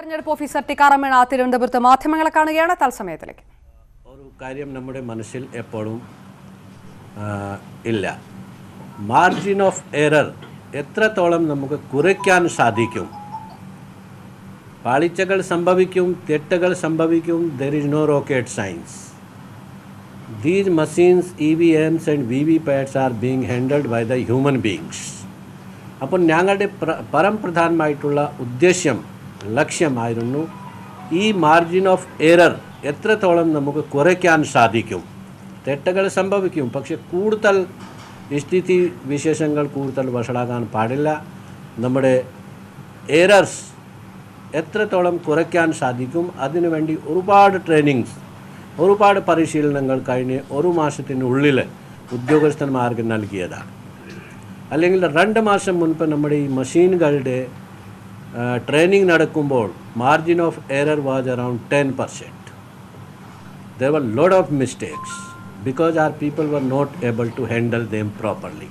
തെരഞ്ഞെടുപ്പ് ഓഫീസർ ടിക്കാറാം മീണ തിരുവനന്തപുരത്ത് മാധ്യമങ്ങളെ കാണുകയാണ്. തത്സമയത്തിലേക്ക്. ഒരു കാര്യം നമ്മുടെ മനസ്സിൽ എപ്പോഴും ഇല്ല. മാർജിൻ ഓഫ് എറർ എത്രത്തോളം നമുക്ക് കുറയ്ക്കാൻ സാധിക്കും? പാളിച്ചകൾ സംഭവിക്കും തെറ്റുകൾ സംഭവിക്കും there is no rocket science these machines EVMs and VVPATs are being handled by the human beings അപ്പോൾ ഞങ്ങളുടെ പ്ര പരമപ്രധാനമായിട്ടുള്ള ഉദ്ദേശ്യം ലക്ഷ്യമായിരുന്നു. ഈ മാർജിൻ ഓഫ് എറർ എത്രത്തോളം നമുക്ക് കുറയ്ക്കാൻ സാധിക്കും? തെറ്റുകൾ സംഭവിക്കും പക്ഷെ കൂടുതൽ സ്ഥിതി വിശേഷങ്ങൾ കൂടുതൽ വഷളാകാൻ പാടില്ല. നമ്മുടെ എറർസ് എത്രത്തോളം കുറയ്ക്കാൻ സാധിക്കും? അതിനുവേണ്ടി ഒരുപാട് ട്രെയിനിങ്സ് ഒരുപാട് പരിശീലനങ്ങൾ കഴിഞ്ഞ് ഒരു മാസത്തിനുള്ളിൽ ഉദ്യോഗസ്ഥന്മാർക്ക് നൽകിയതാണ്. അല്ലെങ്കിൽ രണ്ട് മാസം മുൻപ് നമ്മുടെ ഈ മെഷീനുകളുടെ ട്രെയിനിങ് നടക്കുമ്പോൾ margin of error was around ten percent there were lot of mistakes because our people were not able to handle them properly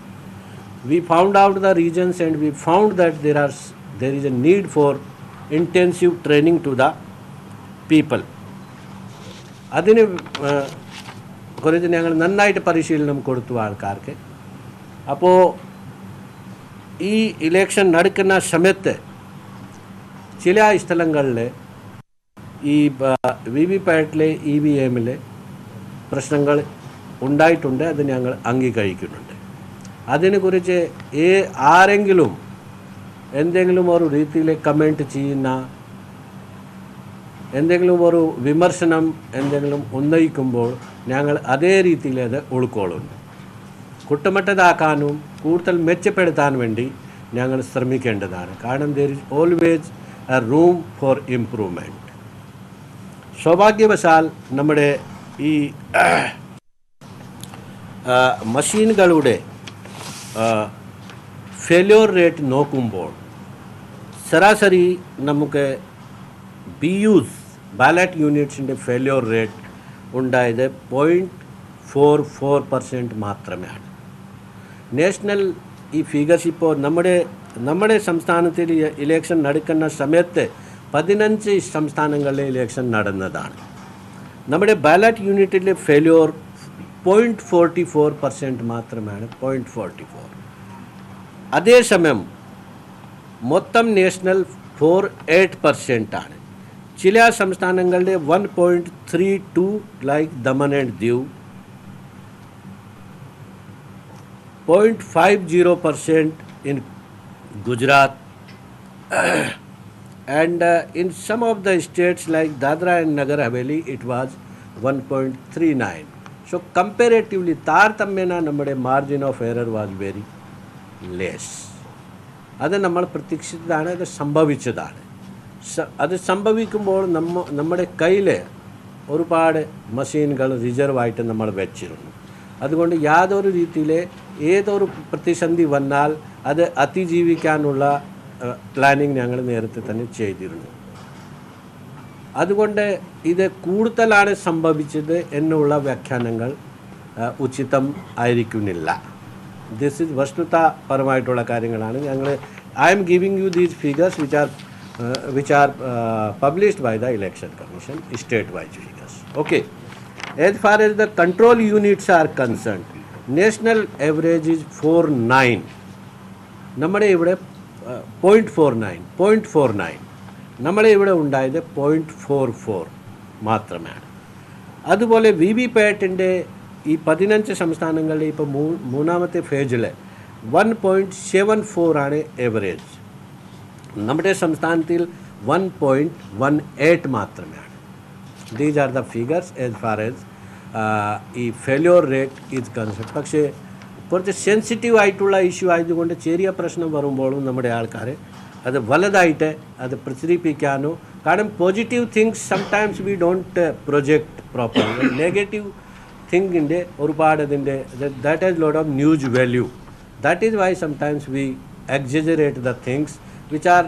we found out the reasons and we found that there are s- there is a need for intensive training to the people അതിന് ആ, കുറിച്ച് ഞങ്ങൾ നന്നായിട്ട് പരിശീലനം കൊടുത്തു ആൾക്കാർക്ക് അപ്പോൾ ഈ ഇലക്ഷൻ നടക്കുന്ന സമയത്ത് ചില സ്ഥലങ്ങളിൽ ഈ വി വി പാറ്റിലെ ഇ വി എമ്മിലെ പ്രശ്നങ്ങൾ ഉണ്ടായിട്ടുണ്ട് അത് ഞങ്ങൾ അംഗീകരിക്കുന്നുണ്ട്. അതിനെക്കുറിച്ച് ഏ ആരെങ്കിലും എന്തെങ്കിലും ഒരു രീതിയിൽ കമന്റ് ചെയ്യുന്ന എന്തെങ്കിലും ഒരു വിമർശനം എന്തെങ്കിലും ഉന്നയിക്കുമ്പോൾ ഞങ്ങൾ അതേ രീതിയിൽ അത് ഉൾക്കൊള്ളുന്നു. കുട്ടമറ്റതാക്കാനും കൂടുതൽ മെച്ചപ്പെടുത്താൻ വേണ്ടി ഞങ്ങൾ ശ്രമിക്കേണ്ടതാണ്. കാരണം there is always room for improvement സൗഭാഗ്യവശാൽ നമ്മുടെ ഈ മഷീനുകളുടെ ഫെയിലിയർ റേറ്റ് നോക്കുമ്പോൾ ശരാശരി നമുക്ക് ബി യൂസ് ബാലറ്റ് യൂണിറ്റ്സിന്റെ ഫെയിലിയർ റേറ്റ് ഉണ്ടായത് പോയിന്റ് ഫോർ ഫോർ പെർസെന്റ് മാത്രമാണ് നാഷണൽ ഈ ഫിഗേഴ്സ് ഇപ്പോൾ നമ്മുടെ നമ്മുടെ സംസ്ഥാനത്തിൽ ഇലക്ഷൻ നടക്കുന്ന സമയത്ത് പതിനഞ്ച് സംസ്ഥാനങ്ങളിലെ ഇലക്ഷൻ നടന്നതാണ്. നമ്മുടെ ബാലറ്റ് യൂണിറ്റിലെ failure point forty four percent മാത്രമാണ് പോയിന്റ് ഫോർട്ടി ഫോർ അതേസമയം മൊത്തം നാഷണൽ ഫോർ എയ്റ്റ് പെർസെന്റ് ആണ്. ചില സംസ്ഥാനങ്ങളുടെ one point three two like Daman and Diu point five zero percent in Gujarat and uh, in some of the states like Dadra and Nagar Haveli, it was 1.39. So comparatively, താരതമ്യേന നമ്മുടെ margin of error was very less അത് നമ്മൾ പ്രതീക്ഷിച്ചതാണ് അത് സംഭവിച്ചതാണ് അത് സംഭവിക്കുമ്പോൾ നമ്മ നമ്മുടെ കയ്യിൽ ഒരുപാട് മെഷീനുകൾ റിസർവായിട്ട് നമ്മൾ വെച്ചിരുന്നു അതുകൊണ്ട് യാതൊരു രീതിയിൽ ഏതൊരു പ്രതിസന്ധി വന്നാൽ അത് അതിജീവിക്കാനുള്ള പ്ലാനിങ് ഞങ്ങൾ നേരത്തെ തന്നെ ചെയ്തിരുന്നു. അതുകൊണ്ട് ഇത് കൂടുതലാണ് സംഭവിച്ചത് എന്നുള്ള വ്യാഖ്യാനങ്ങൾ ഉചിതം ആയിരിക്കുന്നില്ല. ദിസ് ഇസ് വസ്തുതാപരമായിട്ടുള്ള കാര്യങ്ങളാണ്. ഞങ്ങൾ I'm giving you these figures which are which are published by the Election Commission state wise figures okay as far as the control units are concern national average is four nine നമ്മുടെ ഇവിടെ point four nine point four nine നമ്മളെ ഇവിടെ ഉണ്ടായത് point four four മാത്രമാണ്. അതുപോലെ V V പാറ്റിന്റെ ഈ പതിനഞ്ച് സംസ്ഥാനങ്ങളിലെ ഇപ്പോൾ മൂ മൂന്നാമത്തെ ഫേജിൽ വൺ പോയിന്റ് സെവൻ ഫോർ ആണ് എവറേജ് നമ്മുടെ സംസ്ഥാനത്തിൽ വൺ പോയിന്റ് വൺ എയ്റ്റ് മാത്രമാണ്. These are the figures as far as ഈ ഫെയിലിയർ റേറ്റ് ഇത് കൺസെപ്റ്റ് പക്ഷേ കുറച്ച് സെൻസിറ്റീവ് ആയിട്ടുള്ള ഇഷ്യൂ ആയതുകൊണ്ട് ചെറിയ പ്രശ്നം വരുമ്പോഴും നമ്മുടെ ആൾക്കാർ അത് വലുതായിട്ട് അത് പ്രചരിപ്പിക്കാനോ കാരണം positive things sometimes we don't project proper negative തിങ്കിന്റെ ഒരുപാട് അതിന്റെ that is lot of news value that is why sometimes we exaggerate the things which are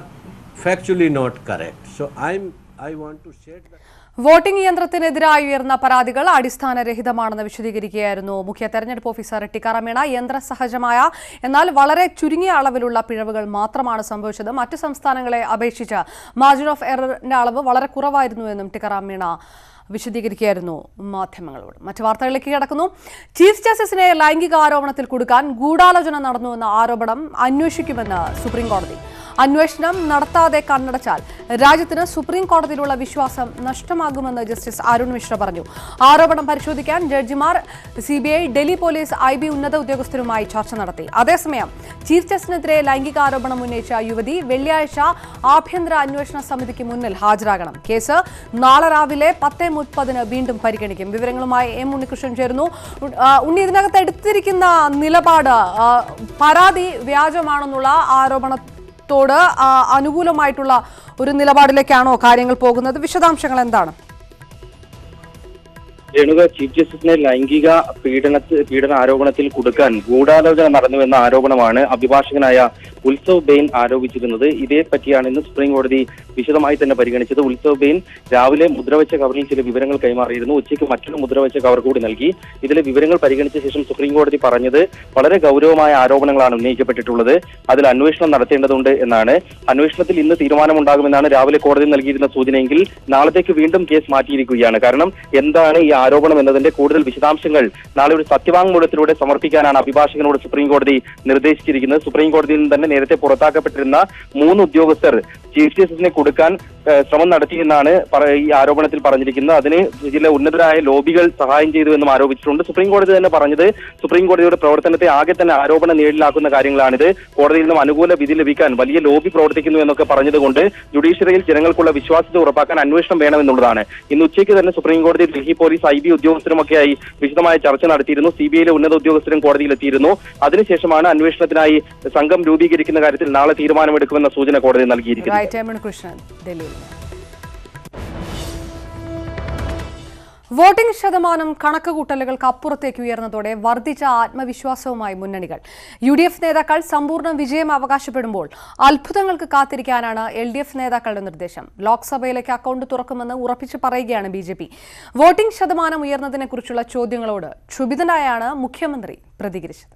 factually not correct. So I'm I want to shed the voting യന്ത്രത്തിനെതിരായി ഉയർന്ന പരാതികൾ അടിസ്ഥാനരഹിതമാണെന്ന് വിശദീകരിക്കുകയായിരുന്നു. മുഖ്യ തെരഞ്ഞെടുപ്പ് officer Tikaram Meena യന്ത്രസഹജമായ എന്നാൽ വളരെ ചുരുങ്ങിയ അളവിലുള്ള പിഴവുകൾ മാത്രമാണ് സംഭവിച്ചത്. മറ്റ് സംസ്ഥാനങ്ങളെ അപേക്ഷിച്ച് മാർജിൻ ഓഫ് എററിന്റെ അളവ് വളരെ കുറവായിരുന്നുവെന്നും ടിക്കാറാം മീണ വിശദീകരിക്കുകയായിരുന്നു മാധ്യമങ്ങളോട്. മറ്റു വാർത്തകളിലേക്ക് കിടക്കുന്നു. ചീഫ് ജസ്റ്റിസിനെ ലൈംഗിക ആരോപണത്തിൽ കൊടുക്കാൻ ഗൂഢാലോചന നടന്നുവെന്ന ആരോപണം അന്വേഷിക്കുമെന്ന് സുപ്രീം കോടതി അന്വേഷണം നടത്താതെ കണ്ണടച്ചാൽ രാജ്യത്തിന് സുപ്രീം കോടതിയിലുള്ള വിശ്വാസം നഷ്ടമാകുമെന്ന് ജസ്റ്റിസ് അരുൺ മിശ്ര പറഞ്ഞു. ആരോപണം പരിശോധിക്കാൻ ജഡ്ജിമാർ സി ഡൽഹി പോലീസ് ഐ ഉന്നത ഉദ്യോഗസ്ഥരുമായി ചർച്ച നടത്തി. അതേസമയം ചീഫ് ജസ്റ്റിനെതിരെ ലൈംഗിക ആരോപണം ഉന്നയിച്ച യുവതി വെള്ളിയാഴ്ച ആഭ്യന്തര അന്വേഷണ സമിതിക്ക് മുന്നിൽ ഹാജരാകണം. കേസ് നാളെ രാവിലെ പത്ത് മുപ്പതിന് വീണ്ടും പരിഗണിക്കും. വിവരങ്ങളുമായി എം ഉണ്ണികൃഷ്ണൻ ചേരുന്നു. ഉണ്ണി ഇതിനകത്ത് എടുത്തിരിക്കുന്ന നിലപാട് പരാതി വ്യാജമാണെന്നുള്ള ആരോപണത്തോട് ആ, അനുകൂലമായിട്ടുള്ള ഒരു നിലപാടിലേക്കാണോ കാര്യങ്ങൾ പോകുന്നത്? വിശദാംശങ്ങൾ എന്താണ്? രേണുക ചീഫ് ജസ്റ്റിസിനെ ലൈംഗിക പീഡന പീഡന ആരോപണത്തിൽ കുടുക്കാൻ ഗൂഢാലോചന നടന്നുവെന്ന ആരോപണമാണ് അഭിഭാഷകനായ ഉത്സവ് ബെയിൻ ആരോപിച്ചിരുന്നത്. ഇതേപ്പറ്റിയാണ് ഇന്ന് സുപ്രീം കോടതി വിശദമായി തന്നെ പരിഗണിച്ചത്. ഉത്സവ് ബെയിൻ രാവിലെ മുദ്രവെച്ച കവറിൽ ചില വിവരങ്ങൾ കൈമാറിയിരുന്നു. ഉച്ചയ്ക്ക് മറ്റൊരു മുദ്രവെച്ച കവർ കൂടി നൽകി. ഇതിലെ വിവരങ്ങൾ പരിഗണിച്ച ശേഷം സുപ്രീം കോടതി പറഞ്ഞത് വളരെ ഗൗരവമായ ആരോപണങ്ങളാണ് ഉന്നയിക്കപ്പെട്ടിട്ടുള്ളത്. അതിൽ അന്വേഷണം നടത്തേണ്ടതുണ്ട് എന്നാണ്. അന്വേഷണത്തിൽ ഇന്ന് തീരുമാനമുണ്ടാകുമെന്നാണ് രാവിലെ കോടതി നൽകിയിരുന്ന സൂചനയെങ്കിൽ നാളത്തേക്ക് വീണ്ടും കേസ് മാറ്റിയിരിക്കുകയാണ്. കാരണം എന്താണ് ഈ ആരോപണം എന്നതിന്റെ കൂടുതൽ വിശദാംശങ്ങൾ നാളെ ഒരു സത്യവാങ്മൂലത്തിലൂടെ സമർപ്പിക്കാനാണ് അഭിഭാഷകനോട് സുപ്രീം കോടതി നിർദ്ദേശിച്ചിരിക്കുന്നത്. സുപ്രീം കോടതിയിൽ നിന്ന് തന്നെ നേരത്തെ പുറത്താക്കപ്പെട്ടിരുന്ന മൂന്ന് ഉദ്യോഗസ്ഥർ ചീഫ് ജസ്റ്റിസിനെ കൊടുക്കാൻ ശ്രമം നടത്തിയെന്നാണ് എന്നാണ് ഈ ആരോപണത്തിൽ പറഞ്ഞിരിക്കുന്നത്. അതിന് ചില ഉന്നതരായ ലോബികൾ സഹായം ചെയ്തു എന്നും ആരോപിച്ചിട്ടുണ്ട്. സുപ്രീം കോടതി തന്നെ പറഞ്ഞത് സുപ്രീം കോടതിയുടെ പ്രവർത്തനത്തെ ആകെ തന്നെ ആരോപണ നേരിലാക്കുന്ന കാര്യങ്ങളാണിത്. കോടതിയിൽ നിന്നും അനുകൂല വിധി ലഭിക്കാൻ വലിയ ലോബി പ്രവർത്തിക്കുന്നു എന്നൊക്കെ പറഞ്ഞതുകൊണ്ട് ജുഡീഷ്യറിയിൽ ജനങ്ങൾക്കുള്ള വിശ്വാസ്യത ഉറപ്പാക്കാൻ അന്വേഷണം വേണമെന്നുള്ളതാണ്. ഇന്ന് ഉച്ചയ്ക്ക് തന്നെ സുപ്രീം കോടതി ഡൽഹി പോലീസ് ഐ ബി ഉദ്യോഗസ്ഥരുമൊക്കെയായി വിശദമായ ചർച്ച നടത്തിയിരുന്നു. സി ബി ഐയിലെ ഉന്നത ഉദ്യോഗസ്ഥരും കോടതിയിലെത്തിയിരുന്നു. അതിനുശേഷമാണ് അന്വേഷണത്തിനായി സംഘം രൂപീകരിക്കുന്ന കാര്യത്തിൽ നാളെ തീരുമാനമെടുക്കുമെന്ന സൂചന കോടതി നൽകിയിരിക്കുന്നത് ഡൽഹിയിൽ. വോട്ടിംഗ് ശതമാനം കണക്കുകൂട്ടലുകൾക്ക് അപ്പുറത്തേക്ക് ഉയർന്നതോടെ വർദ്ധിച്ച ആത്മവിശ്വാസവുമായി മുന്നണികൾ. യു ഡി എഫ് നേതാക്കൾ സമ്പൂർണ വിജയം അവകാശപ്പെടുമ്പോൾ അത്ഭുതങ്ങൾക്ക് കാത്തിരിക്കാനാണ് എൽ ഡി എഫ് നേതാക്കളുടെ നിർദ്ദേശം. ലോക്സഭയിലേക്ക് അക്കൗണ്ട് തുറക്കുമെന്ന് ഉറപ്പിച്ചു പറയുകയാണ് ബി ജെ പി വോട്ടിംഗ് ശതമാനം ഉയർന്നതിനെക്കുറിച്ചുള്ള ചോദ്യങ്ങളോട് ക്ഷുഭിതനായാണ് മുഖ്യമന്ത്രി പ്രതികരിച്ചത്.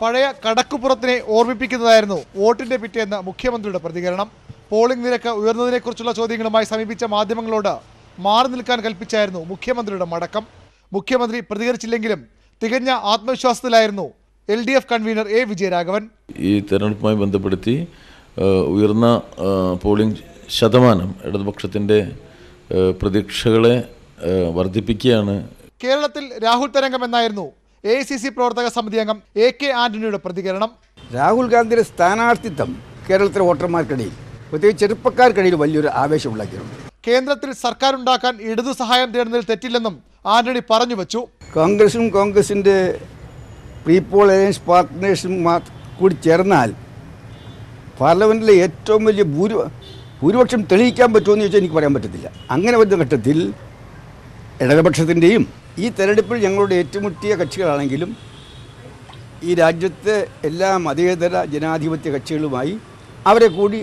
പഴയ കടക്കുപുറത്തിനെ ഓർമ്മിപ്പിക്കുന്നതായിരുന്നു വോട്ടിന്റെ പിറ്റേന്ന് മുഖ്യമന്ത്രിയുടെ പ്രതികരണം. പോളിംഗ് നിരക്ക് ഉയർന്നതിനെക്കുറിച്ചുള്ള ചോദ്യങ്ങളുമായി സമീപിച്ച മാധ്യമങ്ങളോട് മാറി നിൽക്കാൻ കൽപ്പിച്ചായിരുന്നു മുഖ്യമന്ത്രിയുടെ മടക്കം. മുഖ്യമന്ത്രി പ്രതികരിച്ചില്ലെങ്കിലും തികഞ്ഞ ആത്മവിശ്വാസത്തിലായിരുന്നു L D F convener A Vijayaraghavan. ഈ തെരഞ്ഞെടുപ്പുമായി ബന്ധപ്പെടുത്തി ഉയർന്ന പോളിംഗ് ശതമാനം ഇടതുപക്ഷത്തിന്റെ പ്രതീക്ഷകളെ വർദ്ധിപ്പിക്കുകയാണ്. കേരളത്തിൽ രാഹുൽ തരംഗം എന്നായിരുന്നു എ സി സി പ്രവർത്തക സമിതി അംഗം എ കെ ആന്റണിയുടെ പ്രതികരണം. രാഹുൽ ഗാന്ധിയുടെ സ്ഥാനാർത്ഥിത്വം കേരളത്തിലെ വോട്ടർമാർക്കിടയിൽ പ്രത്യേകിച്ച് ചെറുപ്പക്കാർക്കിടയിൽ വലിയൊരു ആവേശം ഉണ്ടാക്കിയിട്ടുണ്ട് കേന്ദ്രത്തിൽ സർക്കാർ ഉണ്ടാക്കാൻ ഇടതു സഹായം തേടുന്നതിൽ തെറ്റില്ലെന്നും ആന്റണി പറഞ്ഞു വെച്ചു. കോൺഗ്രസും കോൺഗ്രസിന്റെ പീപ്പിൾ അലയൻസ് പാർട്ട്നേഴ്സും കൂടി ചേർന്നാൽ പാർലമെന്റിലെ ഏറ്റവും വലിയ ഭൂരി ഭൂരിപക്ഷം തെളിയിക്കാൻ പറ്റുമെന്ന് ചോദിച്ചാൽ എനിക്ക് പറയാൻ പറ്റത്തില്ല. അങ്ങനെ വരുന്ന ഘട്ടത്തിൽ ഇടതുപക്ഷത്തിന്റെയും ഈ തെരഞ്ഞെടുപ്പിൽ ഞങ്ങളുടെ ഏറ്റുമുട്ടിയ കക്ഷികളാണെങ്കിലും ഈ രാജ്യത്തെ എല്ലാ മതേതര ജനാധിപത്യ കക്ഷികളുമായി അവരെ കൂടി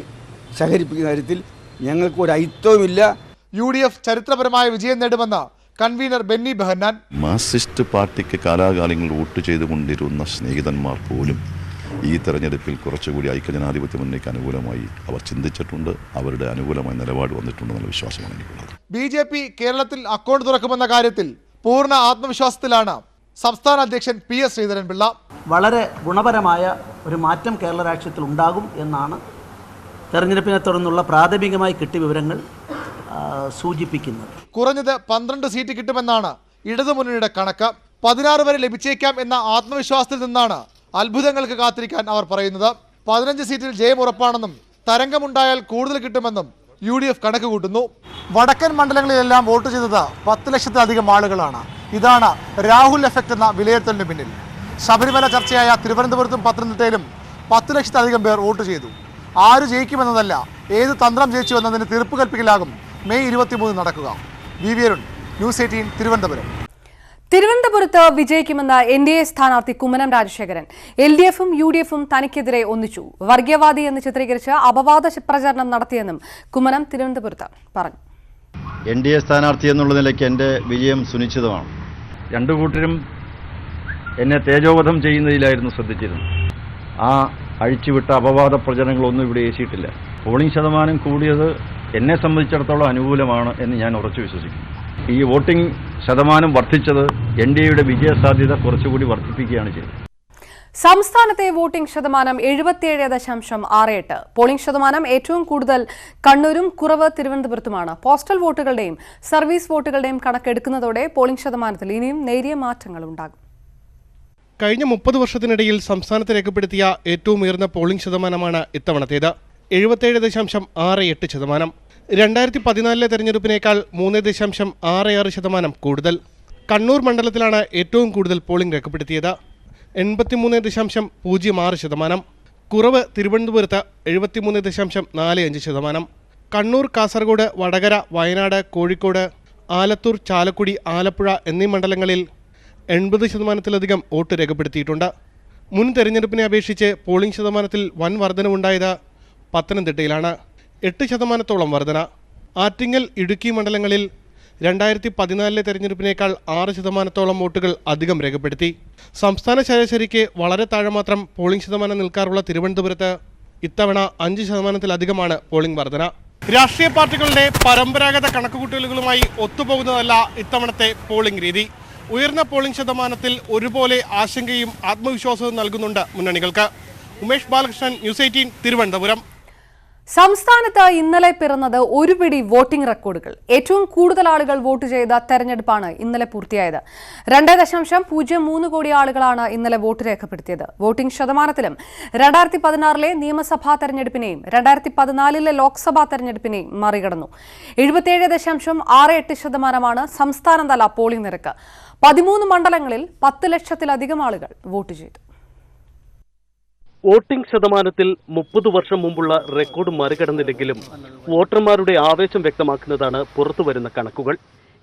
സഹകരിപ്പിക്കുന്ന കാര്യത്തിൽ ഞങ്ങൾക്ക് ഒരു അയിത്തവുമില്ല. യു ഡി എഫ് ചരിത്രപരമായ വിജയം നേടുമെന്ന് കൺവീനർ ബെന്നി ബെഹന്നാൻ. മാർസിസ്റ്റ് പാർട്ടിക്ക് കാലാകാലങ്ങൾ വോട്ട് ചെയ്തുകൊണ്ടിരുന്ന സ്നേഹിതന്മാർ പോലും ഈ തെരഞ്ഞെടുപ്പിൽ കുറച്ചുകൂടി ഐക്യജനാധിപത്യ മുന്നണിക്ക് അനുകൂലമായി അവർ ചിന്തിച്ചിട്ടുണ്ട്. അവരുടെ അനുകൂലമായ നിലപാട് വന്നിട്ടുണ്ടെന്നുള്ള വിശ്വാസമാണ് എനിക്കുള്ളത്. ബി ജെ പി കേരളത്തിൽ അക്കൗണ്ട് തുറക്കുമെന്ന കാര്യത്തിൽ പൂർണ ആത്മവിശ്വാസത്തിലാണ് സംസ്ഥാന അധ്യക്ഷൻ പി എസ് ശ്രീധരൻപിള്ള. വളരെ ഗുണപരമായ ഒരു മാറ്റം കേരള രാഷ്ട്രീയത്തിൽ ഉണ്ടാകും എന്നാണ് തെരഞ്ഞെടുപ്പിനെ തുടർന്നുള്ള പ്രാഥമികമായി കിട്ടിയ വിവരങ്ങൾ സൂചിപ്പിക്കുന്നത്. കുറഞ്ഞത് പന്ത്രണ്ട് സീറ്റ് കിട്ടുമെന്നാണ് ഇടതുമുന്നണിയുടെ കണക്ക്. പതിനാറ് വരെ ലഭിച്ചേക്കാം എന്ന ആത്മവിശ്വാസത്തിൽ നിന്നാണ് അത്ഭുതങ്ങൾക്ക് കാത്തിരിക്കാൻ അവർ പറയുന്നത്. പതിനഞ്ച് സീറ്റിൽ ജയം ഉറപ്പാണെന്നും തരംഗമുണ്ടായാൽ കൂടുതൽ കിട്ടുമെന്നും യു ഡി എഫ് കണക്ക് കൂട്ടുന്നു. വടക്കൻ മണ്ഡലങ്ങളിലെല്ലാം വോട്ട് ചെയ്തത് പത്ത് ലക്ഷത്തിലധികം ആളുകളാണ്. ഇതാണ് രാഹുൽ എഫക്റ്റ് എന്ന വിലയിരുത്തലിന് പിന്നിൽ. ശബരിമല ചർച്ചയായ തിരുവനന്തപുരത്തും പത്തനംതിട്ടയിലും പത്ത് ലക്ഷത്തിലധികം പേർ വോട്ട് ചെയ്തു. ആര് ജയിക്കുമെന്നതല്ല ഏത് തന്ത്രം ജയിച്ചു എന്നതിന് തീർപ്പ് കൽപ്പിക്കലാകും മെയ് ഇരുപത്തിമൂന്ന് നടക്കുക. V V Arun news eighteen Thiruvananthapuram. തിരുവനന്തപുരത്ത് വിജയിക്കുമെന്ന് എൻ ഡി എ സ്ഥാനാർത്ഥി കുമ്മനം രാജശേഖരൻ. എൽ ഡി എഫും യു ഡി എഫും തനിക്കെതിരെ ഒന്നിച്ചു. വർഗീയവാദി എന്ന് ചിത്രീകരിച്ച് അപവാദ പ്രചരണം നടത്തിയെന്നും കുമ്മനം തിരുവനന്തപുരത്ത് പറഞ്ഞു. എൻ ഡി എ സ്ഥാനാർത്ഥി എന്നുള്ള നിലയ്ക്ക് എന്റെ വിജയം സുനിശ്ചിതമാണ്. രണ്ടു കൂട്ടരും എന്നെ തേജോവധം ചെയ്യുന്നതിലായിരുന്നു ശ്രദ്ധിച്ചിരുന്നത്. ആ അഴിച്ചുവിട്ട അപവാദ പ്രചരണങ്ങളൊന്നും ഇവിടെ ഏശിയിട്ടില്ല. പോളിംഗ് ശതമാനം കൂടിയത് എന്നെ സംബന്ധിച്ചിടത്തോളം അനുകൂലമാണ് എന്ന് ഞാൻ ഉറച്ചു വിശ്വസിക്കുന്നു. ഈ വോട്ടിംഗ് ശതമാനം വർദ്ധിച്ചത് എൻ ഡി എയുടെ വിജയസാധ്യത കുറച്ചുകൂടി വർദ്ധിപ്പിക്കുകയാണ് ചെയ്തത്. സംസ്ഥാനത്തെ വോട്ടിംഗ് ശതമാനം എഴുപത്തിയേഴ് ദശാംശം ആറ് എട്ട്. പോളിംഗ് ശതമാനം ഏറ്റവും കൂടുതൽ കണ്ണൂരും കുറവ് തിരുവനന്തപുരത്തുമാണ്. പോസ്റ്റൽ വോട്ടുകളുടെയും സർവീസ് വോട്ടുകളുടെയും കണക്കെടുക്കുന്നതോടെ പോളിംഗ് ശതമാനത്തിൽ ഇനിയും നേരിയ മാറ്റങ്ങൾ ഉണ്ടാകും. കഴിഞ്ഞ മുപ്പത് വർഷത്തിനിടയിൽ സംസ്ഥാനത്ത് രേഖപ്പെടുത്തിയ ഏറ്റവും ഉയർന്ന പോളിംഗ് ശതമാനമാണ് ഇത്തവണത്തേത്. എഴുപത്തിയേഴ് ദശാംശം ആറ് എട്ട് ശതമാനം. രണ്ടായിരത്തി പതിനാലിലെ തെരഞ്ഞെടുപ്പിനേക്കാൾ മൂന്ന് ദശാംശം ആറ് ആറ് ശതമാനം കൂടുതൽ. കണ്ണൂർ മണ്ഡലത്തിലാണ് ഏറ്റവും കൂടുതൽ പോളിംഗ് രേഖപ്പെടുത്തിയത്. എൺപത്തിമൂന്ന് ദശാംശം പൂജ്യം ആറ് ശതമാനം. കുറവ് തിരുവനന്തപുരത്ത് എഴുപത്തിമൂന്ന് ദശാംശം നാല് അഞ്ച് ശതമാനം. കണ്ണൂർ കാസർഗോഡ് വടകര വയനാട് കോഴിക്കോട് ആലത്തൂർ ചാലക്കുടി ആലപ്പുഴ എന്നീ മണ്ഡലങ്ങളിൽ എൺപത് ശതമാനത്തിലധികം വോട്ട് രേഖപ്പെടുത്തിയിട്ടുണ്ട്. മുൻ തെരഞ്ഞെടുപ്പിനെ അപേക്ഷിച്ച് പോളിംഗ് ശതമാനത്തിൽ വൻ വർധനവുണ്ടായത് പത്തനംതിട്ടയിലാണ്. എട്ട് ശതമാനത്തോളം വർധന. ആറ്റിങ്ങൽ ഇടുക്കി മണ്ഡലങ്ങളിൽ രണ്ടായിരത്തി പതിനാലിലെ തെരഞ്ഞെടുപ്പിനേക്കാൾ ആറ് ശതമാനത്തോളം വോട്ടുകൾ അധികം രേഖപ്പെടുത്തി. സംസ്ഥാന ശരാശരിക്ക് വളരെ താഴെ മാത്രം പോളിംഗ് ശതമാനം നിൽക്കാറുള്ള തിരുവനന്തപുരത്ത് ഇത്തവണ അഞ്ച് ശതമാനത്തിലധികമാണ് പോളിംഗ് വർധന. രാഷ്ട്രീയ പാർട്ടികളുടെ പരമ്പരാഗത കണക്കുകൂട്ടലുകളുമായി ഒത്തുപോകുന്നതല്ല ഇത്തവണത്തെ പോളിംഗ് രീതി. ഉയർന്ന പോളിംഗ് ശതമാനത്തിൽ ഒരുപോലെ ആശങ്കയും ആത്മവിശ്വാസവും നൽകുന്നുണ്ട് മുന്നണികൾക്ക്. Umesh Balakrishnan news eighteen Thiruvananthapuram. സംസ്ഥാനത്ത് ഇന്നലെ പിറന്നത് ഒരു പിടി വോട്ടിംഗ് റെക്കോർഡുകൾ. ഏറ്റവും കൂടുതൽ ആളുകൾ വോട്ട് ചെയ്ത തെരഞ്ഞെടുപ്പാണ് ഇന്നലെ പൂർത്തിയായത്. രണ്ട് ദശാംശം പൂജ്യം മൂന്ന് കോടി ആളുകളാണ് ഇന്നലെ വോട്ട് രേഖപ്പെടുത്തിയത്. വോട്ടിംഗ് ശതമാനത്തിലും രണ്ടായിരത്തി പതിനാറിലെ നിയമസഭാ തെരഞ്ഞെടുപ്പിനെയും രണ്ടായിരത്തി പതിനാലിലെ ലോക്സഭാ തെരഞ്ഞെടുപ്പിനെയും മറികടന്നു. എഴുപത്തിയേഴ് ദശാംശം ആറ് എട്ട് ശതമാനമാണ് സംസ്ഥാനതല പോളിംഗ് നിരക്ക്. പതിമൂന്ന് മണ്ഡലങ്ങളിൽ പത്ത് ലക്ഷത്തിലധികം ആളുകൾ വോട്ട് ചെയ്തു. വോട്ടിംഗ് ശതമാനത്തിൽ മുപ്പത് വർഷം മുമ്പുള്ള റെക്കോർഡ് മറികടന്നില്ലെങ്കിലും വോട്ടർമാരുടെ ആവേശം വ്യക്തമാക്കുന്നതാണ് പുറത്തുവരുന്ന കണക്കുകൾ.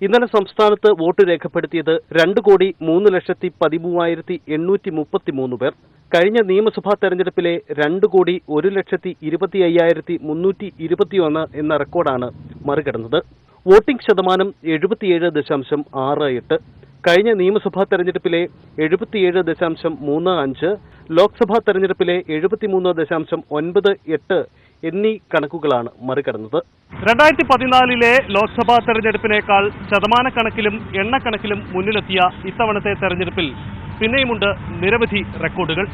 ഇന്നലെ സംസ്ഥാനത്ത് വോട്ട് രേഖപ്പെടുത്തിയത് രണ്ട് കോടി മൂന്ന് ലക്ഷത്തി പതിമൂവായിരത്തി എണ്ണൂറ്റി മുപ്പത്തി മൂന്ന് പേർ. കഴിഞ്ഞ നിയമസഭാ തെരഞ്ഞെടുപ്പിലെ രണ്ട് കോടി ഒരു ലക്ഷത്തി ഇരുപത്തി അയ്യായിരത്തി മുന്നൂറ്റി ഇരുപത്തിയൊന്ന് എന്ന റെക്കോർഡാണ് മറികടന്നത്. വോട്ടിംഗ് ശതമാനം എഴുപത്തിയേഴ് ദശാംശം ആറ് എട്ട്. കഴിഞ്ഞ നിയമസഭാ തെരഞ്ഞെടുപ്പിലെ എഴുപത്തിയേഴ് ദശാംശം മൂന്ന് അഞ്ച് ലോക്സഭാ തെരഞ്ഞെടുപ്പിലെ എഴുപത്തിമൂന്ന് ദശാംശം ഒൻപത് എട്ട് എന്നീ കണക്കുകളാണ് മറികടന്നത്. രണ്ടായിരത്തി പതിനാലിലെ ലോക്സഭാ തെരഞ്ഞെടുപ്പിനേക്കാൾ ശതമാനക്കണക്കിലും എണ്ണക്കണക്കിലും മുന്നിലെത്തിയ ഇത്തവണത്തെ തെരഞ്ഞെടുപ്പിൽ പിന്നെയുമുണ്ട് നിരവധി റെക്കോർഡുകൾ.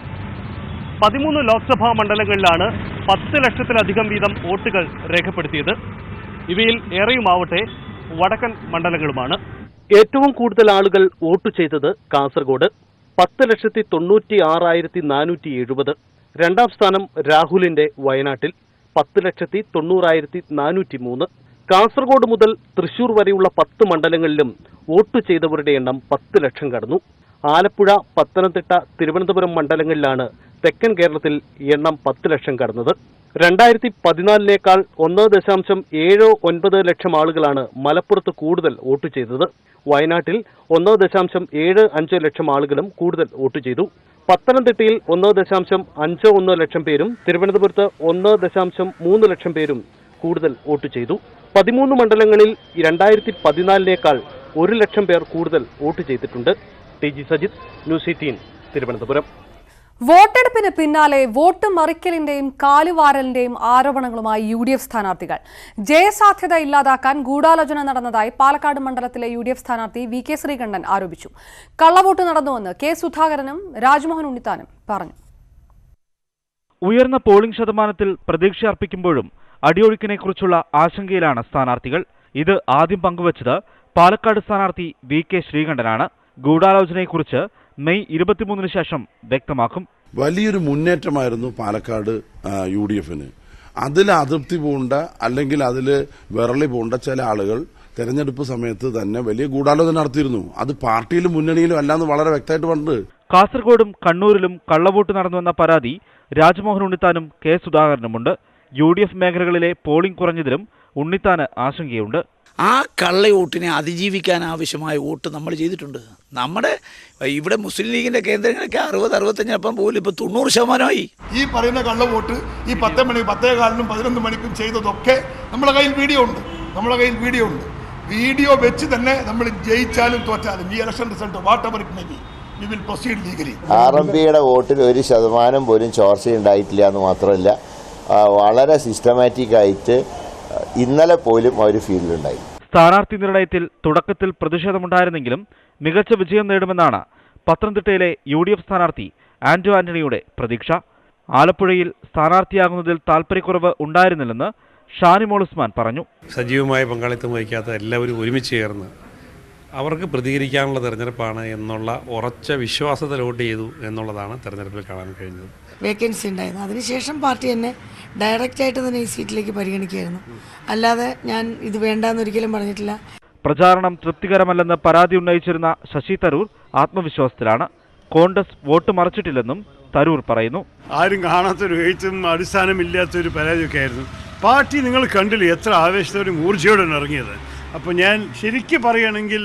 പതിമൂന്ന് ലോക്സഭാ മണ്ഡലങ്ങളിലാണ് പത്ത് ലക്ഷത്തിലധികം വീതം വോട്ടുകൾ രേഖപ്പെടുത്തിയത്. ഇവയിൽ ഏറെയുമാവട്ടെ വടക്കൻ മണ്ഡലങ്ങളുമാണ്. ഏറ്റവും കൂടുതൽ ആളുകൾ വോട്ട് ചെയ്തത് കാസർഗോഡ് പത്ത് ലക്ഷത്തി തൊണ്ണൂറ്റി ആറായിരത്തി നാനൂറ്റി എഴുപത്. രണ്ടാം സ്ഥാനം രാഹുലിന്റെ വയനാട്ടിൽ പത്ത് ലക്ഷത്തി തൊണ്ണൂറായിരത്തി നാനൂറ്റി മൂന്ന്. കാസർഗോഡ് മുതൽ തൃശൂർ വരെയുള്ള പത്ത് മണ്ഡലങ്ങളിലും വോട്ട് ചെയ്തവരുടെ എണ്ണം പത്ത് ലക്ഷം കടന്നു. ആലപ്പുഴ പത്തനംതിട്ട തിരുവനന്തപുരം മണ്ഡലങ്ങളിലാണ് തെക്കൻ കേരളത്തിൽ എണ്ണം പത്ത് ലക്ഷം കടന്നത്. രണ്ടായിരത്തി പതിനാലിനേക്കാൾ ഒന്ന് ദശാംശം ഏഴ് ഒൻപത് ലക്ഷം ആളുകളാണ് മലപ്പുറത്ത് കൂടുതൽ വോട്ട് ചെയ്തത്. വയനാട്ടിൽ ഒന്ന് ദശാംശം ഏഴ് അഞ്ച് ലക്ഷം ആളുകളും കൂടുതൽ വോട്ട് ചെയ്തു. പത്തനംതിട്ടയിൽ ഒന്ന് ദശാംശം അഞ്ച് ഒന്ന് ലക്ഷം പേരും തിരുവനന്തപുരത്ത് ഒന്ന് ദശാംശം മൂന്ന് ലക്ഷം പേരും കൂടുതൽ വോട്ട് ചെയ്തു. പതിമൂന്ന് മണ്ഡലങ്ങളിൽ രണ്ടായിരത്തി പതിനാലിനേക്കാൾ ഒരു ലക്ഷം പേർ കൂടുതൽ വോട്ട് ചെയ്തിട്ടുണ്ട്. T G Sajith News Eighteen Thiruvananthapuram. വോട്ടെടുപ്പിന് പിന്നാലെ വോട്ട് മറിക്കലിന്റെയും കാലുവാരലിന്റെയും ആരോപണങ്ങളുമായി യു ഡി എഫ് സ്ഥാനാർത്ഥികൾ. ജയസാധ്യത ഇല്ലാതാക്കാൻ ഗൂഢാലോചന നടന്നതായി പാലക്കാട് മണ്ഡലത്തിലെ യു ഡി എഫ് സ്ഥാനാർത്ഥി വി കെ ശ്രീകണ്ഠൻ ആരോപിച്ചു. കള്ളവോട്ട് നടന്നുവെന്ന് കെ സുധാകരനും രാജ്മോഹൻ ഉണ്ണിത്താനും പറഞ്ഞു. ഉയർന്ന പോളിംഗ് ശതമാനത്തിൽ പ്രതീക്ഷ അർപ്പിക്കുമ്പോഴും അടിയൊഴുക്കിനെക്കുറിച്ചുള്ള ആശങ്കയിലാണ് സ്ഥാനാർത്ഥികൾ. ഇത് ആദ്യം പങ്കുവച്ചത് പാലക്കാട് സ്ഥാനാർത്ഥി വി കെ ശ്രീകണ്ഠനാണ്. ഗൂഢാലോചനയെക്കുറിച്ച് മെയ് ഇരുപത്തിമൂന്നിന് ശേഷം വ്യക്തമാക്കും. വലിയൊരു മുന്നേറ്റമായിരുന്നു പാലക്കാട് യു ഡി എഫിന് അതിൽ അതൃപ്തി പൂണ്ട അല്ലെങ്കിൽ അതിൽ വിറളി പൂണ്ട ചില ആളുകൾ തെരഞ്ഞെടുപ്പ് സമയത്ത് തന്നെ വലിയ ഗൂഢാലോചന നടത്തിയിരുന്നു. അത് പാർട്ടിയിലും മുന്നണിയിലും അല്ലാന്ന് വളരെ വ്യക്തമായിട്ട് പറഞ്ഞിട്ടുണ്ട്. കാസർഗോഡും കണ്ണൂരിലും കള്ളവോട്ട് നടന്നുവെന്ന പരാതി രാജ്മോഹൻ ഉണ്ണിത്താനും കെ സുധാകരനുമുണ്ട്. യു ഡി എഫ് മേഖലകളിലെ പോളിംഗ് കുറഞ്ഞതിലും ഉണ്ണിത്താന് ആശങ്കയുണ്ട്. ആ കള്ളവോട്ടിനെ അതിജീവിക്കാൻ ആവശ്യമായ വോട്ട് നമ്മൾ ചെയ്തിട്ടുണ്ട്. നമ്മുടെ ഇവിടെ മുസ്ലിം ലീഗിന്റെ കേന്ദ്രങ്ങളൊക്കെ അറുപത് അറുപത്തഞ്ചപ്പം പോലും ഇപ്പൊ തൊണ്ണൂറ് ശതമാനമായി. ഈ പറയുന്ന കള്ള വോട്ട് ഈ പത്ത് മണി പത്തേ കാലിനും പതിനൊന്ന് മണിക്കും ചെയ്തതൊക്കെ നമ്മുടെ കയ്യിൽ വീഡിയോ ഉണ്ട്. നമ്മുടെ കയ്യിൽ വീഡിയോ ഉണ്ട്. വീഡിയോ വെച്ച് തന്നെ നമ്മൾ ജയിച്ചാലും തോറ്റാലും ഈ election result whatever it may be R M പിയുടെ വോട്ടിൽ ഒരു ശതമാനം പോലും ചോർച്ചയുണ്ടായിട്ടില്ല എന്ന് മാത്രമല്ല വളരെ സിസ്റ്റമാറ്റിക് ആയിട്ട് ഇന്നലെ പോലും അവർ ഫീൽഡിലുണ്ടായി. സ്ഥാനാർത്ഥി നിർണയത്തിൽ തുടക്കത്തിൽ പ്രതിഷേധമുണ്ടായിരുന്നെങ്കിലും മികച്ച വിജയം നേടുമെന്നാണ് പത്തനംതിട്ടയിലെ യു ഡി എഫ് സ്ഥാനാർത്ഥി ആന്റോ ആന്റണിയുടെ പ്രതീക്ഷ. ആലപ്പുഴയിൽ സ്ഥാനാർത്ഥിയാകുന്നതിൽ താൽപ്പര്യക്കുറവ് ഉണ്ടായിരുന്നില്ലെന്ന് ഷാനിമോൾ ഉസ്മാൻ പറഞ്ഞു. സജീവമായ പങ്കാളിത്തം വഹിക്കാത്ത എല്ലാവരും ഒരുമിച്ച് ചേർന്ന് അവർക്ക് പ്രതികരിക്കാനുള്ള തെരഞ്ഞെടുപ്പാണ് എന്നുള്ള ഉറച്ച വിശ്വാസത്തിൽ വോട്ട് ചെയ്തു എന്നുള്ളതാണ് തെരഞ്ഞെടുപ്പിൽ കാണാൻ കഴിഞ്ഞത്. വേക്കൻസി ഉണ്ടായിരുന്നു. അതിനുശേഷം പാർട്ടി എന്നെ ഡയറക്റ്റായിട്ട് തന്നെ ഈ സീറ്റിലേക്ക് പരിഗണിക്കുകയായിരുന്നു. അല്ലാതെ ഞാൻ ഇത് വേണ്ടാന്ന് ഒരിക്കലും പറഞ്ഞിട്ടില്ല. പ്രചാരണം തൃപ്തികരമല്ലെന്ന് പരാതി ഉന്നയിച്ചിരുന്ന ശശി തരൂർ ആത്മവിശ്വാസത്തിലാണ്. കോൺഗ്രസ് വോട്ട് മറിച്ചിട്ടില്ലെന്നും തരൂർ പറയുന്നു. ആരും കാണാത്തൊരു എഴുത്തും അടിസ്ഥാനമില്ലാത്തൊരു പരാതിയൊക്കെ ആയിരുന്നു. പാർട്ടി നിങ്ങൾ കണ്ടില്ലേ എത്ര ആവേശത്തോടും ഊർജയോടും ഇറങ്ങിയത്. അപ്പോൾ ഞാൻ ശരിക്കും പറയുകയാണെങ്കിൽ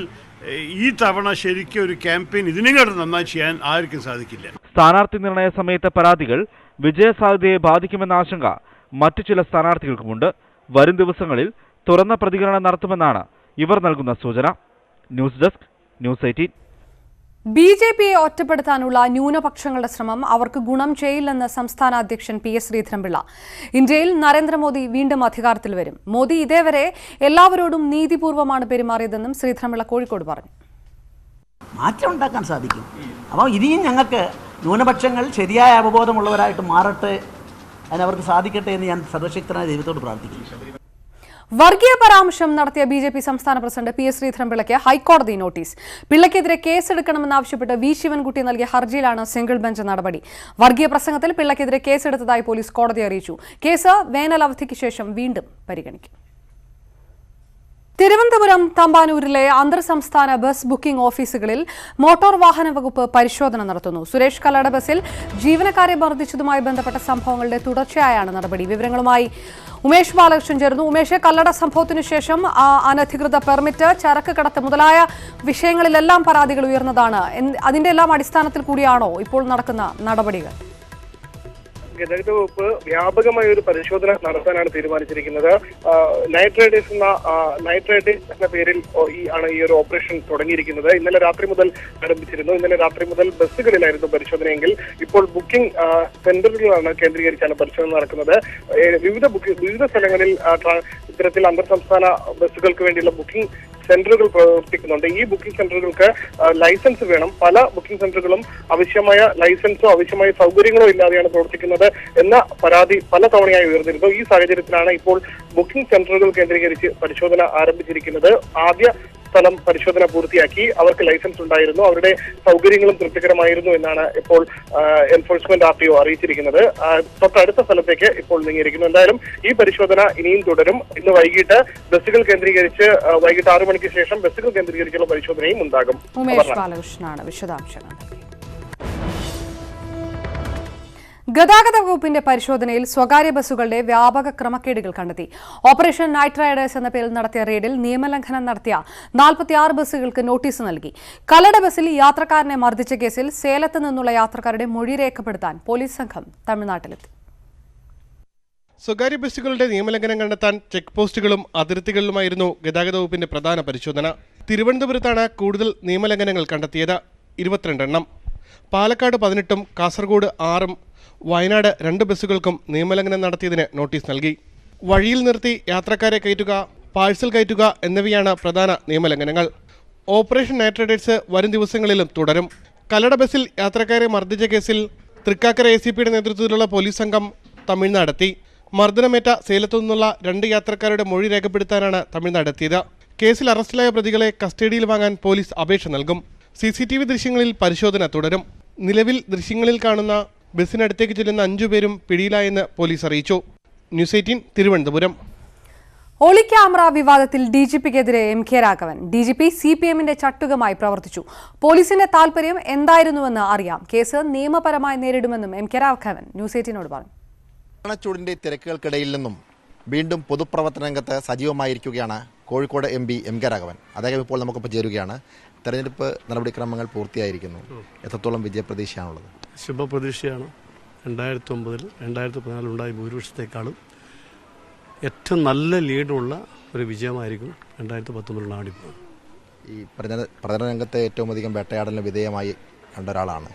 ഈ തവണ ശരിക്കും ഒരു ക്യാമ്പയിൻ ഇതിനെക്കാട്ടും നന്നായി ചെയ്യാൻ ആർക്കും സാധിക്കില്ല. സ്ഥാനാർത്ഥി നിർണയ സമയത്തെ പരാതികൾ വിജയസാധ്യതയെ ബാധിക്കുമെന്ന ആശങ്ക മറ്റു ചില സ്ഥാനാർത്ഥികൾക്കുമുണ്ട്. വരും ദിവസങ്ങളിൽ തുറന്ന പ്രതികരണം നടത്തുമെന്നാണ് ഇവർ നൽകുന്ന സൂചന. News desk news eighteen. B J പിയെ ഒറ്റപ്പെടുത്താനുള്ള ന്യൂനപക്ഷങ്ങളുടെ ശ്രമം അവർക്ക് ഗുണം ചെയ്യില്ലെന്ന് സംസ്ഥാന അധ്യക്ഷൻ പി എസ് ശ്രീധരൻപിള്ള. ഇന്ത്യയിൽ നരേന്ദ്രമോദി വീണ്ടും അധികാരത്തിൽ വരും. മോദി ഇതേവരെ എല്ലാവരോടും നീതിപൂർവമാണ് പെരുമാറിയതെന്നും ശ്രീധരൻപിള്ള കോഴിക്കോട് പറഞ്ഞു. മാറ്റം ഉണ്ടാക്കാൻ സാധിക്കും. അപ്പോൾ ഇനിയും ഞങ്ങൾക്ക് ന്യൂനപക്ഷങ്ങൾ ശരിയായ അവബോധമുള്ളവരായിട്ട് മാറട്ടെ അതിനവർക്ക് സാധിക്കട്ടെ എന്ന് ഞാൻ സർവശക്തനായ ദൈവത്തോട് പ്രാർത്ഥിക്കുന്നു. വർഗീയ പരാമർശം നടത്തിയ ബി ജെ പി സംസ്ഥാന പ്രസിഡന്റ് പി എസ് ശ്രീധരൻപിള്ളയ്ക്ക് ഹൈക്കോടതി നോട്ടീസ്. പിള്ളയ്ക്കെതിരെ കേസെടുക്കണമെന്നാവശ്യപ്പെട്ട് വി ശിവൻകുട്ടി നൽകിയ ഹർജിയിലാണ് സിംഗിൾ ബെഞ്ച് നടപടി. വർഗീയ പ്രസംഗത്തിൽ പിള്ളയ്ക്കെതിരെ കേസെടുത്തതായി പോലീസ് കോടതി അറിയിച്ചു. കേസ് വേനൽ അവധിക്ക് ശേഷം വീണ്ടും പരിഗണിക്കും. തിരുവനന്തപുരം തമ്പാനൂരിലെ അന്തർ സംസ്ഥാന ബസ് ബുക്കിംഗ് ഓഫീസുകളിൽ മോട്ടോർ വാഹന വകുപ്പ് പരിശോധന നടത്തുന്നു. സുരേഷ് കല്ലട ബസിൽ ജീവനക്കാരെ മർദ്ദിച്ചതുമായി ബന്ധപ്പെട്ട സംഭവങ്ങളുടെ തുടർച്ചയായാണ് നടപടി. വിവരങ്ങളുമായി ഉമേഷ് ബാലകൃഷ്ണൻ ചേർന്നു ഉമേഷ് കല്ലട സംഭവത്തിനു ശേഷം അനധികൃത പെർമിറ്റ് ചരക്ക് കടത്ത് മുതലായ വിഷയങ്ങളിലെല്ലാം പരാതികൾ ഉയർന്നതാണ്. അതിന്റെ എല്ലാം അടിസ്ഥാനത്തിൽ കൂടിയാണോ ഇപ്പോൾ നടക്കുന്ന നടപടികൾ? ഗതാഗത വകുപ്പ് വ്യാപകമായ ഒരു പരിശോധന നടത്താനാണ് തീരുമാനിച്ചിരിക്കുന്നത്. നൈറ്റ് റൈഡേഴ്സ് എന്ന നൈറ്റ് റൈഡേഴ്സ് എന്ന പേരിൽ ഈ ആണ് ഈ ഒരു ഓപ്പറേഷൻ തുടങ്ങിയിരിക്കുന്നത്. ഇന്നലെ രാത്രി മുതൽ ആരംഭിച്ചിരുന്നു. ഇന്നലെ രാത്രി മുതൽ ബസ്സുകളിലായിരുന്നു പരിശോധനയെങ്കിൽ ഇപ്പോൾ ബുക്കിംഗ് സെന്ററുകളാണ് കേന്ദ്രീകരിച്ചാണ് പരിശോധന നടക്കുന്നത്. വിവിധ ബുക്കിംഗ് വിവിധ സ്ഥലങ്ങളിൽ ഇത്തരത്തിൽ അന്തർ സംസ്ഥാന ബസ്സുകൾക്ക് വേണ്ടിയുള്ള ബുക്കിംഗ് സെന്ററുകൾ പ്രവർത്തിക്കുന്നുണ്ട്. ഈ ബുക്കിംഗ് സെന്ററുകൾക്ക് ലൈസൻസ് വേണം. പല ബുക്കിംഗ് സെന്ററുകളും ആവശ്യമായ ലൈസൻസോ ആവശ്യമായ സൗകര്യങ്ങളോ ഇല്ലാതെയാണ് പ്രവർത്തിക്കുന്നത് എന്ന പരാതി പല തവണയായി ഉയർന്നിരുന്നു. ഈ സാഹചര്യത്തിലാണ് ഇപ്പോൾ ബുക്കിംഗ് സെന്ററുകൾ കേന്ദ്രീകരിച്ച് പരിശോധന ആരംഭിച്ചിരിക്കുന്നത്. ആദ്യ സ്ഥലം പരിശോധന പൂർത്തിയാക്കി അവർക്ക് ലൈസൻസ് ഉണ്ടായിരുന്നു. അവരുടെ സൗകര്യങ്ങളും തൃപ്തികരമായിരുന്നു എന്നാണ് ഇപ്പോൾ എൻഫോഴ്സ്മെന്റ് ആർ ടി ഒ അറിയിച്ചിരിക്കുന്നത്. തൊട്ടടുത്ത സ്ഥലത്തേക്ക് ഇപ്പോൾ നീങ്ങിയിരിക്കുന്നു. എന്തായാലും ഈ പരിശോധന ഇനിയും തുടരും. ഇന്ന് വൈകിട്ട് ബസ്സുകൾ കേന്ദ്രീകരിച്ച് വൈകിട്ട് ആറു മണിക്ക് ശേഷം ബസ്സുകൾ കേന്ദ്രീകരിച്ചുള്ള പരിശോധനയും ഉണ്ടാകും ഉമേഷ് അപർണ. ബാലകൃഷ്ണനാണ് വിശദാംശങ്ങൾ നൽകിയത്. ഗതാഗത വകുപ്പിന്റെ പരിശോധനയിൽ സ്വകാര്യ ബസ്സുകളുടെ വ്യാപക ക്രമക്കേടുകൾ കണ്ടെത്തി ഓപ്പറേഷൻ നൈറ്റ് റൈഡേഴ്സ് എന്ന പേരിൽ നടത്തിയ റെയ്ഡിൽ നിയമലംഘനം നടത്തിയ നാൽപ്പത്തിയാറ് ബസ്സുകൾക്ക് നോട്ടീസ് നൽകി കല്ലട ബസ്സിൽ യാത്രക്കാരനെ മർദ്ദിച്ച കേസിൽ സേലത്ത് നിന്നുള്ള യാത്രക്കാരുടെ മൊഴി രേഖപ്പെടുത്താൻ പോലീസ് സംഘം തമിഴ്നാട്ടിലെത്തി സ്വകാര്യ ബസ്സുകളുടെ നിയമലംഘനം കണ്ടെത്താൻ ചെക്ക് പോസ്റ്റുകളും അതിർത്തികളിലുമായിരുന്നു ഗതാഗത വകുപ്പിന്റെ പ്രധാന പരിശോധന. തിരുവനന്തപുരത്താണ് കൂടുതൽ നിയമലംഘനങ്ങൾ കണ്ടെത്തിയത്. ഇരുപത്തിരണ്ടെണ്ണം പാലക്കാട് പതിനെട്ടും കാസർഗോഡ് ആറും. വയനാട് രണ്ട് ബസ്സുകൾക്കും നിയമലംഘനം നടത്തിയതിന് നോട്ടീസ് നൽകി. വഴിയിൽ നിർത്തി യാത്രക്കാരെ കയറ്റുക പാഴ്സൽ കയറ്റുക എന്നിവയാണ് പ്രധാന നിയമലംഘനങ്ങൾ. ഓപ്പറേഷൻ നൈറ്റ് റൈഡേഴ്സ് വരും ദിവസങ്ങളിലും തുടരും. കല്ലട ബസ്സിൽ യാത്രക്കാരെ മർദ്ദിച്ച കേസിൽ തൃക്കാക്കര എ നേതൃത്വത്തിലുള്ള പോലീസ് സംഘം തമിഴ്നാടെത്തി. മർദ്ദനമേറ്റ സേലത്തു നിന്നുള്ള രണ്ട് യാത്രക്കാരുടെ മൊഴി രേഖപ്പെടുത്താനാണ് തമിഴ്നാട് എത്തിയത്. കേസിൽ അറസ്റ്റിലായ പ്രതികളെ കസ്റ്റഡിയിൽ വാങ്ങാൻ പോലീസ് അപേക്ഷ നൽകും. സി സി ടി വി ദൃശ്യങ്ങളിൽ പരിശോധന തുടരും. നിലവിൽ ദൃശ്യങ്ങളിൽ കാണുന്ന ബസ്സിനടുത്തേക്ക് ചെല്ലുന്ന അഞ്ചുപേരും പിടിയിലായെന്ന് പോലീസ് അറിയിച്ചു. News eighteen Thiruvananthapuram. ഒളി ക്യാമറ വിവാദത്തിൽ ഡി ജി പിക്കെതിരെ M K Raghavan. D G P C P എമ്മിന്റെ ചട്ടുകമായി പ്രവർത്തിച്ചു. പോലീസിന്റെ താൽപര്യം എന്തായിരുന്നുവെന്ന് അറിയാം. കേസ് നിയമപരമായി നേരിടുമെന്നും എം കെ രാഘവൻ ന്യൂസ് എയ്റ്റീനോട് പറഞ്ഞു. ചൂടിന്റെ തിരക്കുകൾക്കിടയിൽ നിന്നും വീണ്ടും പൊതുപ്രവർത്തന രംഗത്ത് സജീവമായിരിക്കുകയാണ് Kozhikode M P M K Raghavan. അദ്ദേഹം ഇപ്പോൾ നമുക്കിപ്പോൾ ചേരുകയാണ്. തെരഞ്ഞെടുപ്പ് നടപടിക്രമങ്ങൾ പൂർത്തിയായിരിക്കുന്നു. എത്രത്തോളം വിജയപ്രതീക്ഷയാണുള്ളത്? ശുഭപ്രതീക്ഷയാണ്. രണ്ടായിരത്തി ഒമ്പതിൽ രണ്ടായിരത്തി പതിനാലുണ്ടായ ഭൂരിപക്ഷത്തെക്കാളും ഏറ്റവും നല്ല ലീഡുള്ള ഒരു വിജയമായിരിക്കും രണ്ടായിരത്തി പത്തൊമ്പതിലുള്ള ആടിപ്പ് ഈ പ്രചരണ പ്രചരണ രംഗത്തെ ഏറ്റവും അധികം വേട്ടയാടലിന് വിധേയമായി കണ്ട ഒരാളാണ്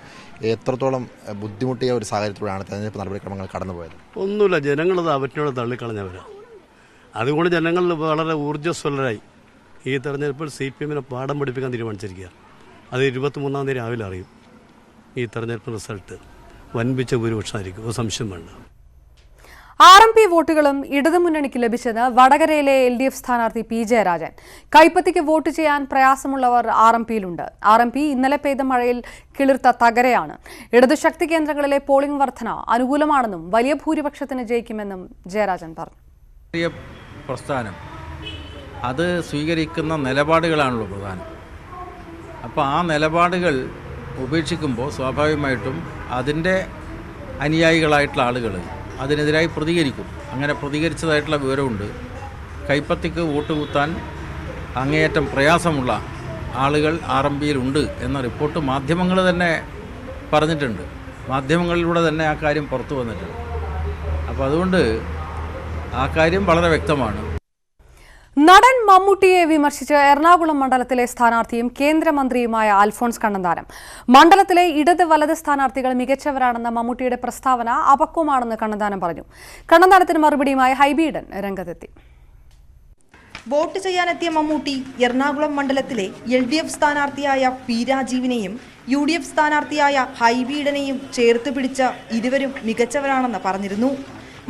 എത്രത്തോളം ബുദ്ധിമുട്ടിയ ഒരു സാഹചര്യത്തിലൂടെയാണ് തെരഞ്ഞെടുപ്പ് നടപടിക്രമങ്ങൾ കടന്നുപോയത്? ഒന്നുമില്ല ജനങ്ങളത് അവറ്റിനോട് തള്ളിക്കളഞ്ഞവരാണ് അതുകൊണ്ട് ജനങ്ങൾ വളരെ ഊർജസ്വലരായി ഈ തെരഞ്ഞെടുപ്പിൽ സി പി എമ്മിനെ പാഠം പഠിപ്പിക്കാൻ തീരുമാനിച്ചിരിക്കുക അത് ഇരുപത്തിമൂന്നാം തീയതി രാവിലെ അറിയും ഈ തെരഞ്ഞെടുപ്പ് റിസൾട്ട്. വൻപിച്ച ഭൂരിപക്ഷമായിരിക്കും. ഒരു സംശയം വേണ്ട. ആർ എം പി വോട്ടുകളും ഇടതുമുന്നണിക്ക് ലഭിച്ചത് വടകരയിലെ എൽ ഡി എഫ് സ്ഥാനാർത്ഥി പി ജയരാജൻ. കൈപ്പത്തിക്ക് വോട്ട് ചെയ്യാൻ പ്രയാസമുള്ളവർ ആർ എം പിയിലുണ്ട്. ആർ എം പി ഇന്നലെ പെയ്ത മഴയിൽ കിളിർത്ത തകരയാണ്. ഇടതു ശക്തി കേന്ദ്രങ്ങളിലെ പോളിംഗ് വർധന അനുകൂലമാണെന്നും വലിയ ഭൂരിപക്ഷത്തിന് ജയിക്കുമെന്നും ജയരാജൻ പറഞ്ഞു. പ്രസ്ഥാനം. അത് സ്വീകരിക്കുന്ന നിലപാടുകളാണല്ലോ പ്രധാനം. അപ്പോൾ ആ നിലപാടുകൾ ഉപേക്ഷിക്കുമ്പോൾ സ്വാഭാവികമായിട്ടും അതിന്റെ അനുയായികളായിട്ടുള്ള ആളുകൾ അതിനെതിരായി പ്രതികരിക്കും. അങ്ങനെ പ്രതികരിച്ചതായിട്ടുള്ള വിവരമുണ്ട്. കൈപ്പത്തിക്ക് വോട്ട് കുത്താൻ അങ്ങേയറ്റം പ്രയാസമുള്ള ആളുകൾ ആർ എം പിയിലുണ്ട് എന്ന റിപ്പോർട്ട് മാധ്യമങ്ങൾ തന്നെ പറഞ്ഞിട്ടുണ്ട്. മാധ്യമങ്ങളിലൂടെ തന്നെ ആ കാര്യം പുറത്തു വന്നിട്ടുണ്ട്. അപ്പോൾ അതുകൊണ്ട് ആ കാര്യം വളരെ വ്യക്തമാണ്. നടൻ മമ്മൂട്ടിയെ വിമർശിച്ച് എറണാകുളം മണ്ഡലത്തിലെ സ്ഥാനാർത്ഥിയും കേന്ദ്രമന്ത്രിയുമായ അൽഫോൺസ് കണ്ണന്താനം. മണ്ഡലത്തിലെ ഇടത് വലത് സ്ഥാനാർത്ഥികൾ മികച്ചവരാണെന്ന മമ്മൂട്ടിയുടെ പ്രസ്താവന അപക്വമാണെന്ന് കണ്ണന്താനം പറഞ്ഞു. കണ്ണന്താനത്തിന് മറുപടിയുമായി ഹൈബീഡൻ രംഗത്തെത്തി. വോട്ട് ചെയ്യാനെത്തിയ മമ്മൂട്ടി എറണാകുളം മണ്ഡലത്തിലെ എൽ ഡി എഫ് സ്ഥാനാർത്ഥിയായ പി രാജീവിനെയും യു ഡി എഫ് സ്ഥാനാർത്ഥിയായ ഹൈബീഡനെയും ചേർത്ത് പിടിച്ച ഇരുവരും മികച്ചവരാണെന്ന് പറഞ്ഞിരുന്നു.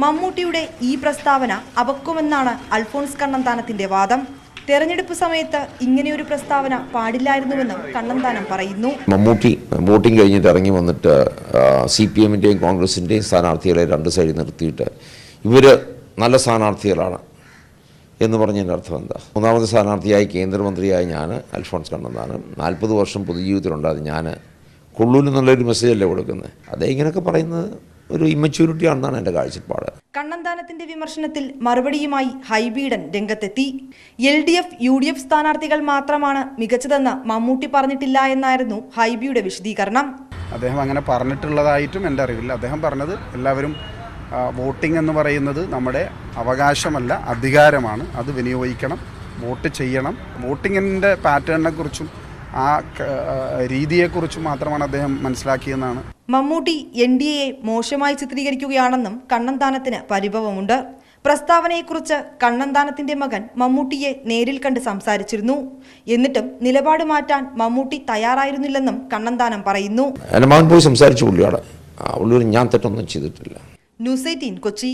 മമ്മൂട്ടിയുടെ ഈ പ്രസ്താവന അപക്വമെന്നാണ് അൽഫോൺസ് കണ്ണന്താനത്തിന്റെ വാദം. തെരഞ്ഞെടുപ്പ് സമയത്ത് ഇങ്ങനെയൊരു പ്രസ്താവന പാടില്ലായിരുന്നുവെന്നും കണ്ണന്താനം പറയുന്നു. മമ്മൂട്ടി വോട്ടിംഗ് കഴിഞ്ഞിട്ട് ഇറങ്ങി വന്നിട്ട് സി പി എമ്മിന്റെയും കോൺഗ്രസിന്റെയും സ്ഥാനാർത്ഥികളെ രണ്ട് സൈഡിൽ നിർത്തിയിട്ട് ഇവർ നല്ല സ്ഥാനാർത്ഥികളാണ് എന്ന് പറഞ്ഞതിന്റെ അർത്ഥം എന്താ? മൂന്നാമത് സ്ഥാനാർത്ഥിയായി കേന്ദ്രമന്ത്രിയായ ഞാൻ അൽഫോൺസ് കണ്ണന്താനം. നാൽപ്പത് വർഷം പൊതുജീവിതത്തിലുണ്ടായത് ഞാൻ കൊള്ളൂലെന്നുള്ളൊരു മെസ്സേജല്ലേ കൊടുക്കുന്നത് അതേ ഇങ്ങനെയൊക്കെ പറയുന്നത്. ഒരു ഇമ്മച്യൂരിറ്റി ആണെന്നാണ് എന്റെ കാഴ്ചപ്പാട്. കണ്ണന്താനത്തിന്റെ വിമർശനത്തിൽ മറുപടിയുമായി ഹൈബീഡൻ രംഗത്തെത്തി. L D F U D F സ്ഥാനാർത്ഥികൾ മാത്രമാണ് മികച്ചതെന്ന് മമ്മൂട്ടി പറഞ്ഞിട്ടില്ല എന്നായിരുന്നു ഹൈബിയുടെ വിശദീകരണം. അദ്ദേഹം അങ്ങനെ പറഞ്ഞിട്ടുള്ളതായിട്ടും എന്റെ അറിവില്ല അദ്ദേഹം പറഞ്ഞത് എല്ലാവരും വോട്ടിംഗ് എന്ന് പറയുന്നത് നമ്മുടെ അവകാശമല്ല അധികാരമാണ്. അത് വിനിയോഗിക്കണം വോട്ട് ചെയ്യണം. വോട്ടിങ്ങിന്റെ പാറ്റേണിനെ കുറിച്ചും ആ രീതിയെക്കുറിച്ച് മാത്രമാണ് അദ്ദേഹം മനസ്സിലാക്കിയെന്നാണ്. മമ്മൂട്ടി എൻ ഡി എയെ മോശമായി ചിത്രീകരിക്കുകയാണെന്നും കണ്ണന്താനത്തിന് പരിഭവമുണ്ട്. പ്രസ്താവനയെക്കുറിച്ച് കണ്ണന്താനത്തിന്റെ മകൻ മമ്മൂട്ടിയെ നേരിൽ കണ്ട് സംസാരിച്ചിരുന്നു. എന്നിട്ടും നിലപാട് മാറ്റാൻ മമ്മൂട്ടി തയ്യാറായിരുന്നില്ലെന്നും കണ്ണന്താനം പറയുന്നു. മകൻ പോയി സംസാരിച്ചു പുള്ളിയോട്. ഞാൻ തെറ്റൊന്നും ചെയ്തിട്ടില്ല. News eighteen Kochi.